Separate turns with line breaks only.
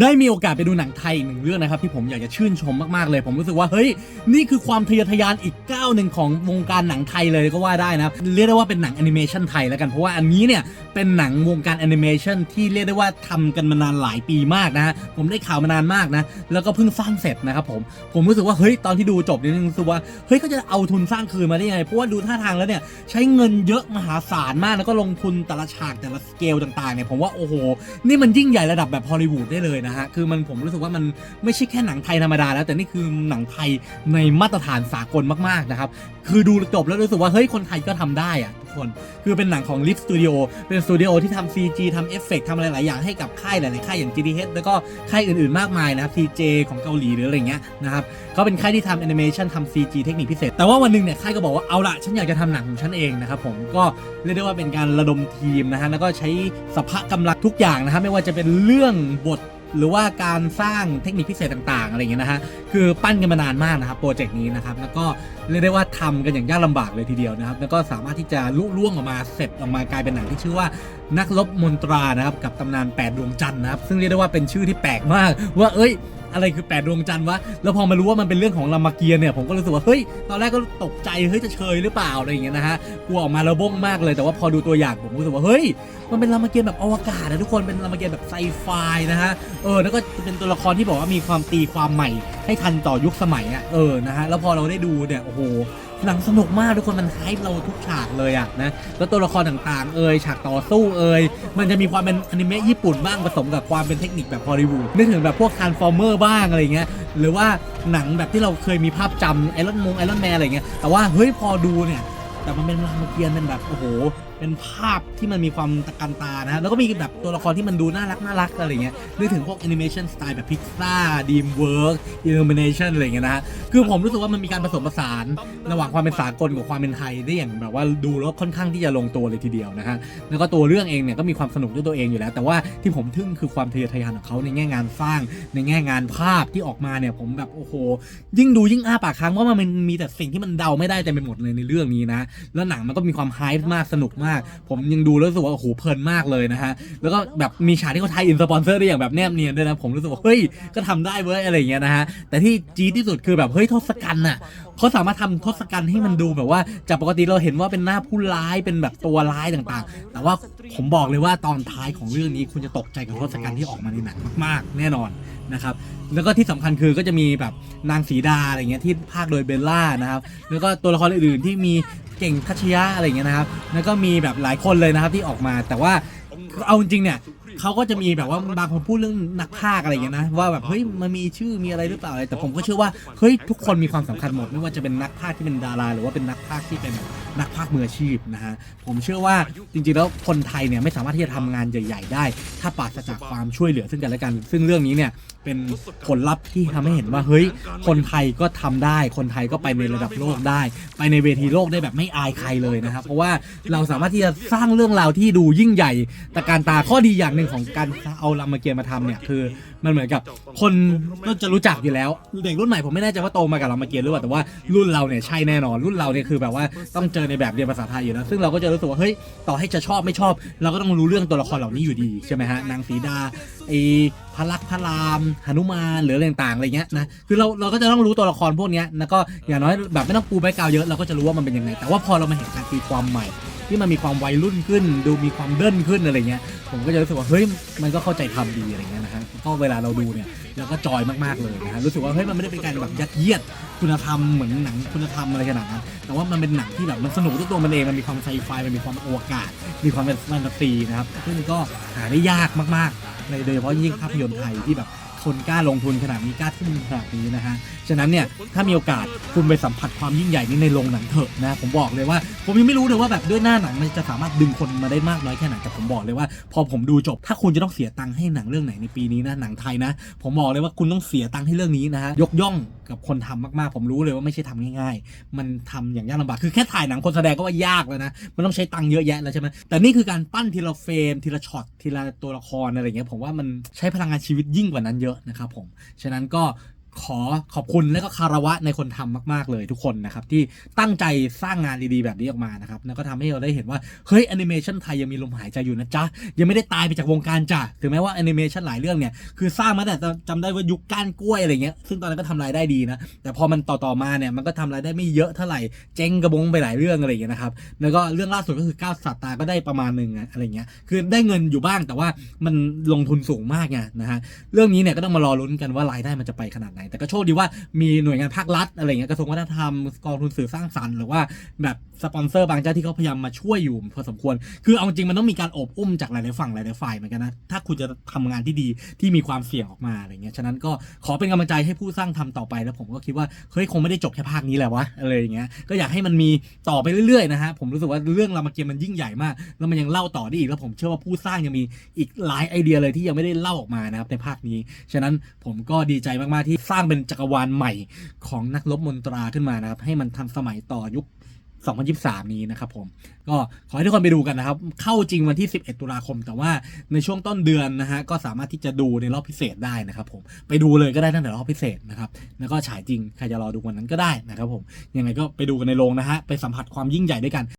ได้มีโอกาสไปดูหนังไทยอีกหนึ่งเรื่องนะครับที่ผมอยากจะชื่นชมมากๆเลย ผมรู้สึกว่าเฮ้ยนี่คือความทะเยอทะยานอีกก้าวหนึ่งของวงการหนังไทยเลยก็ว่าได้นะเรียกได้ว่าเป็นหนังแอนิเมชันไทยแล้วกันเพราะว่าอันนี้เนี่ยเป็นหนังวงการแอนิเมชันที่เรียกได้ว่าทำกันมานานหลายปีมากนะฮะผมได้ข่าวมานานมากนะแล้วก็เพิ่งสร้างเสร็จนะครับผมผมรู้สึกว่าเฮ้ยตอนที่ดูจบเนี่ยรู้สึกว่าเฮ้ยเขาจะเอาทุนสร้างคืนมาได้ยังไงเพราะว่าดูท่าทางแล้วเนี่ยใช้เงินเยอะมหาศาลมากแล้วก็ลงทุนแต่ละฉากแต่ละสเกลต่างๆเนี่ยผมว่าโอ้โหนี่มันยิ่งใหญ่ระดับแบบฮอลลีวูดได้เลยนะฮะ คือมันผมรู้สึกว่ามันไม่ใช่แค่หนังไทยธรรมดาแล้ว แต่นี่คือหนังไทยในมาตรฐานสากลมากๆนะครับ คือดูจบแล้วรู้สึกว่าเฮ้ยคนไทยก็ทำได้อะทุกคน คือเป็นหนังของ l i f Studio เป็นสตูดิโอที่ทำ CG ทำเอฟเฟกต์ทำอะไรหลายอย่างให้กับค่ายหลายๆค่ายอย่าง GDH แล้วก็ค่ายอื่นๆมากมายนะครับ TJ ของเกาหลีหรืออะไรเงี้ยนะครับเขาเป็นค่ายที่ทำแอนิเมชันทำ CG เทคนิคพิเศษ แต่ว่าวันหนึงเนี่ยค่ายก็บอกว่าเอาละฉันอยากจะทำหนังของฉันเองนะครับผมก็เรียกได้ว่าเป็นการระดมทีมนะฮะแล้วก็ใช้สภากำลังทุกอย่างนะครับไม่ว่าจะเป็นเรื่องบท หรือว่าการสร้างเทคนิคพิเศษต่างๆอะไรอย่างเงี้ยนะฮะคือปั้นกันมานานมากนะครับโปรเจกต์นี้นะครับแล้วก็เรียกได้ว่าทำกันอย่างยากลำบากเลยทีเดียวนะครับ แล้วก็สามารถที่จะลุล่วงออกมาเสร็จออกมากลายเป็นหนังที่ชื่อว่านักรบมนตรานะครับกับตำนาน8ดวงจันทร์นะครับซึ่งเรียกได้ว่าเป็นชื่อที่แปลกมาก ว่าเอ้ยอะไรคือ8ดวงจันทร์วะ แล้วพอมารู้ว่ามันเป็นเรื่องของรามเกียรติ์เนี่ย ผมก็รู้สึกว่า เฮ้ย ตอนแรกก็ตกใจ เฮ้ย จะเชยหรือเปล่า อะไรอย่างเงี้ยนะฮะ กลัวออกมาระบงมากเลย แต่ว่าพอดูตัวอย่างผมรู้สึกว่า เฮ้ย มันเป็นรามเกียรติ์แบบอวกาศนะทุกคน เป็นรามเกียรติ์แบบไซไฟนะฮะ เออ แล้วก็เป็นตัวละครที่บอกว่ามีความตีความใหม่ให้ทันต่อยุคสมัยอะเออนะฮะแล้วพอเราได้ดูเนี่ยโอ้โหหนังสนุกมากทุกคนมันไฮป์เราทุกฉากเลยอะนะแล้วตัวละครต่างๆ เอ่ยฉากต่อสู้เอ่ยมันจะมีความเป็นอนิเมะญี่ปุ่นบ้างผสมกับความเป็นเทคนิคแบบฮอลลีวูดนึกถึงแบบพวก Transformer บ้างอะไรเงี้ยหรือว่าหนังแบบที่เราเคยมีภาพจำไอรอนมงไอรอนแมนอะไรเงี้ยแต่ว่าเฮ้ยพอดูเนี่ยแต่มันเป็นรามเกียรติ์เป็นแบบโอ้โห เป็นภาพที่มันมีความตะการตานะฮะแล้วก็มีแบบตัวละครที่มันดูน่ารักน่ารักอะไรเงี้ยนึกถึงพวกแอนิเมชันสไตล์แบบพิกซ่าดีมเวิร์กอิลลูมิเนชันอะไรเงี้ยนะฮะคือผมรู้สึกว่ามันมีการผสมผสาน ระหว่างความเป็นสากลกับความเป็นไทยได้อย่างแบบว่าดูแล้วค่อนข้างที่จะลงตัวเลยทีเดียวนะฮะแล้วก็ตัวเรื่องเองเนี่ยก็มีความสนุกด้วยตัวเองอยู่แล้ว แต่ว่าที่ผมทึ่งคือความทะเยอทะยานของเขาในแง่งานสร้าง ในแง่งานภาพที่ออกมาเนี่ยผมแบบโอ้โห ยิ่งดูยิ่งอ้าปากค้างเพราะว่ามันมีแต่สิ่งที่มันเดาไม่ได้เต็มไปหมดเลยในเรื่องนี้นะแล้วหนังมันก็มีความไฮป์มากสนุกมากผมยังดูแล้วรู้สึกว่าโอ้โหเพลินมากเลยนะฮะแล้วก็แบบมีฉากที่เขาไทยอินสปอนเซอร์ได้อย่างแบบแนบเนียนด้วยนะผมรู้สึกว่าเฮ้ยก็ทำได้เว้ยอะไรอย่างเงี้ยนะฮะแต่ที่จีดที่สุดคือแบบเฮ้ยทศกัณฐ์น่ะเขาสามารถทำทศกัณฐ์ให้มันดูแบบว่าจากปกติเราเห็นว่าเป็นหน้าผู้ร้ายเป็นแบบตัวร้ายต่างๆ แต่ว่า ผมบอกเลยว่าตอนท้ายของเรื่องนี้คุณจะตกใจกับทศกัณฐ์ที่ออกมาในหนังมากๆ แน่นอนนะครับ แล้วก็ที่สำคัญคือก็จะมีแบบนางสีดาอะไรเงี้ยที่ภาคโดยเบลล่านะครับ แล้วก็ตัวละครอื่นๆที่มีเก่งทัชยะอะไรเงี้ยนะครับ แล้วก็มีแบบหลายคนเลยนะครับที่ออกมา แต่ว่าเอาจริงเนี่ย เขาก็จะมีแบบว่าบางคนพูดเรื่องนักพากย์อะไรเงี้ยนะว่าแบบเฮ้ยมันมีชื่อมีอะไรหรือเปล่าอะไรแต่ผมก็เชื่อว่าเฮ้ยทุกคนมีความสำคัญหมดไม่ว่าจะเป็นนักพากย์ที่เป็นดารา หรือว่าเป็นนักพากย์ที่เป็นนักพากย์มืออาชีพนะฮะผมเชื่อว่าจริงๆแล้วคนไทยเนี่ยไม่สามารถที่จะทำงานใหญ่ ๆ ได้ ถ้าปราศจากความช่วยเหลือซึ่งกันและกัน ซึ่งเรื่องนี้เนี่ยเป็นผลลัพธ์ที่ทำให้เห็นว่าเฮ้ยคนไทยก็ทำได้ คนไทยก็ไปในระดับโลกได้ ไปในเวทีโลกได้แบบไม่อายใครเลยนะครับเพราะว่าเราสามารถที่จะสร้างเรื่องราวที่ดูยิ่งใหญ่ตะการตาข้อดีอย่างหนึ่งของการเอารามเกียรติ์มาทำเนี่ยคือ มันเหมือนกับคนก็จะรู้จักอยู่แล้ว เด็กรุ่นใหม่ผมไม่แน่ใจว่าโตมากับเรามเกียรติ์หรือเปล่าแต่ว่ารุ่นเราเนี่ยใช่แน่นอนรุ่นเราเนี่ยคือแบบว่าต้องเจอในแบบเรียนภาษาไทยอยู่แล้วซึ่งเราก็จะรู้สึกว่าเฮ้ยต่อให้จะชอบไม่ชอบ เราก็ต้องรู้เรื่องตัวละครเหล่านี้อยู่ดีใช่ไหมฮะนางสีดาไอพระลักษมณ์พระรามหนุมานหรืออะไรต่างๆอะไรเงี้ยนะคือเราเราก็จะต้องรู้ตัวละครพวกเนี้ยแล้วก็อย่างน้อยแบบไม่ต้องปูแบ็กกราวเยอะเราก็จะรู้ว่ามันเป็นยังไงแต่ว่าพอเรามาเห็นการตีความใหม่ที่มันมีความวัยรุ่นขึ้น ดูมีความเดินขึ้นอะไรเงี้ย ผมก็จะรู้สึกว่าเฮ้ยมันก็เข้าใจทำดีอะไรเงี้ยนะฮะก็เวลาเราดูเนี่ยเราก็จอยมากๆเลยนะฮะรู้สึกว่าเฮ้ยมันไม่ได้เป็นการแบบยัดเยียดคุณธรรมเหมือนหนังคุณธรรมอะไรขนาดนั้นแต่ว่ามันเป็นหนังที่แบบมันสนุกด้วยตัวมันเองมันมีความไซไฟมันมีความอวกาศ มีความเป็นแฟนตาซีนะครับซึ่งก็หาได้ยากมากๆเลยโดยเฉพาะยิ่งภาพยนตร์ไทยที่แบบ คนกล้าลงทุนขนาดนี้กล้าทุ่มขนาดนี้นะฮะ ฉะนั้นเนี่ยถ้ามีโอกาสคุณไปสัมผัสความยิ่งใหญ่นี้ในโรงหนังเถอะนะผมบอกเลยว่า ผมยังไม่รู้เลยว่าแบบด้วยหน้าหนังมันจะสามารถดึงคนมาได้มากน้อยแค่ไหนแต่ผมบอกเลยว่า พอผมดูจบ ถ้าคุณจะต้องเสียตังค์ให้หนังเรื่องไหนในปีนี้นะหนังไทยนะ ผมบอกเลยว่าคุณต้องเสียตังค์ให้เรื่องนี้นะฮะยกย่องกับคนทำมากๆ ผมรู้เลยว่าไม่ใช่ทำง่ายๆ มันทำอย่างยากลำบาก คือแค่ถ่ายหนังคนแสดงก็ว่ายากแล้วนะ มันต้องใช้ตังค์เยอะแยะแล้วใช่ไหมแต่นี่คือการปั้นทีละเฟรมทีละช็อตทีละตัวละครอะไรอย่างเงี้ยผมว่ามันใช้พลังงานชีวิตยิ่งกว่านั้นเยอะนะครับผม ฉะนั้นก็ ขอขอบคุณและก็คารวะในคนทำมาก ๆ เลยทุกคนนะครับ ที่ตั้งใจสร้างงานดีๆ แบบนี้ออกมานะครับ แล้วก็ทำให้เราได้เห็นว่า เฮ้ยแอนิเมชันไทยยังมีลมหายใจอยู่นะจ๊ะ ยังไม่ได้ตายไปจากวงการจ้ะ ถึงแม้ว่าแอนิเมชันหลายเรื่องเนี่ย คือสร้างมาแต่จำได้ว่ายุคก้านกล้วยอะไรเงี้ย ซึ่งตอนนั้นก็ทำรายได้ดีนะ แต่พอมันต่อๆมาเนี่ยมันก็ทำรายได้ไม่เยอะเท่าไหร่เจ๊งกระบงไปหลายเรื่องอะไรเงี้ยนะครับแล้วก็เรื่องล่าสุดก็คือก้าวสัตตาก็ได้ประมาณหนึ่งอะอะไรเงี้ยคือได้เงินอยู่บ้างแต่ว่ามันลงทุนสูงมากไงนะฮะเรื่องนี้เนี่ยก็ต้องมารอลุ้นกันว่ารายได้มันจะไปขนาดไหนแต่ก็โชคดีว่ามีหน่วยงานภาครัฐอะไรเงี้ยกระทรวงวัฒนธรรมกองทุนสื่อสร้างสรรค์หรือว่าแบบสปอนเซอร์บางเจ้าที่เขาพยายามมาช่วยอยู่พอสมควร คือเอาจริงมันต้องมีการอบอุ้มจากหลาย ๆ ฝั่งหลาย ๆ ฝ่ายเหมือนกันนะ ถ้าคุณจะทำงานที่ดีที่มีความเสี่ยงออกมาอะไรเงี้ย ฉะนั้นก็ขอเป็นกำลังใจให้ผู้สร้างทำต่อไป แล้วผมก็คิดว่าเฮ้ยคงไม่ได้จบแค่ภาคนี้แหละวะอะไรอย่างเงี้ย ก็อยากให้มันมีต่อไปเรื่อย ๆ นะฮะ ผมรู้สึกว่าเรื่องรามเกียรติมันยิ่งใหญ่มาก แล้วมันยังเล่าต่อได้อีก แล้วผมเชื่อว่าผู้สร้างยังมีอีกหลายไอเดียเลยที่ยังไม่ได้เล่าออกมานะครับในภาคนี้ ฉะนั้นผมก็ดีใจมาก ๆ ที่สร้างเป็นจักรวาลใหม่ของนักรบมนตราขึ้นมานะครับ ให้มันทันสมัยต่อยุค 2023 นี้นะครับผม ก็ขอให้ทุกคนไปดูกันนะครับ เข้าจริงวันที่ 11 ตุลาคม แต่ว่าในช่วงต้นเดือนนะฮะ ก็สามารถที่จะดูในรอบพิเศษได้นะครับผม ไปดูเลยก็ได้ตั้งแต่รอบพิเศษนะครับ แล้วก็ฉายจริง ใครจะรอดูวันนั้นก็ได้นะครับผม ยังไงก็ไปดูกันในโรงนะฮะ ไปสัมผัสความยิ่งใหญ่ด้วยกัน